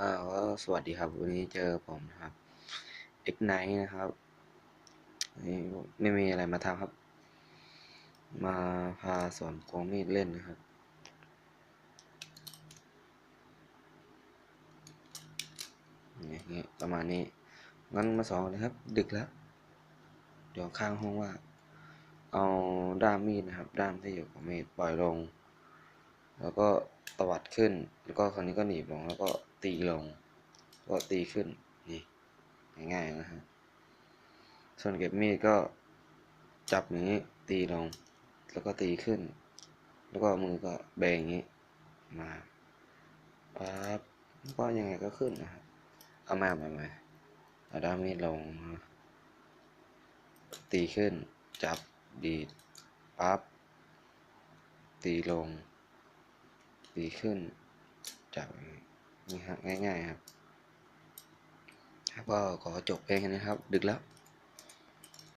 อ่าก็สวัสดีครับ วันนี้เจอผมนะครับ X Night นะครับไม่มีอะไรมาทำครับ มาพาสอนโกงมีดเล่นนะครับ อย่างเงี้ยประมาณนี้ งั้นมาสอนเลยครับ ดึกแล้ว เดี๋ยวข้างห้องว่า เอาด้ามมีดนะครับ ด้ามที่อยู่กับมีดปล่อยลง แล้วก็ตวัดขึ้น แล้วก็คราวนี้ก็หนีบลง แล้วก็ตีลง ก็ตีขึ้น นี่ ง่ายๆนะฮะ ส่วนเก็บมีดก็จับอย่างนี้ ตีลง แล้วก็ตีขึ้น แล้วก็มือก็แบงอย่างนี้ มาปั๊บก็ยังไงก็ขึ้นนะครับเอามาใหม่ๆเอาด้ามมีดลง ตีขึ้น จับ ดีด ปั๊บ ตีลง ดีขึ้น จากนี้ครับง่ายๆครับ ครับก็ขอจบเพลงนะครับ ดึกแล้ว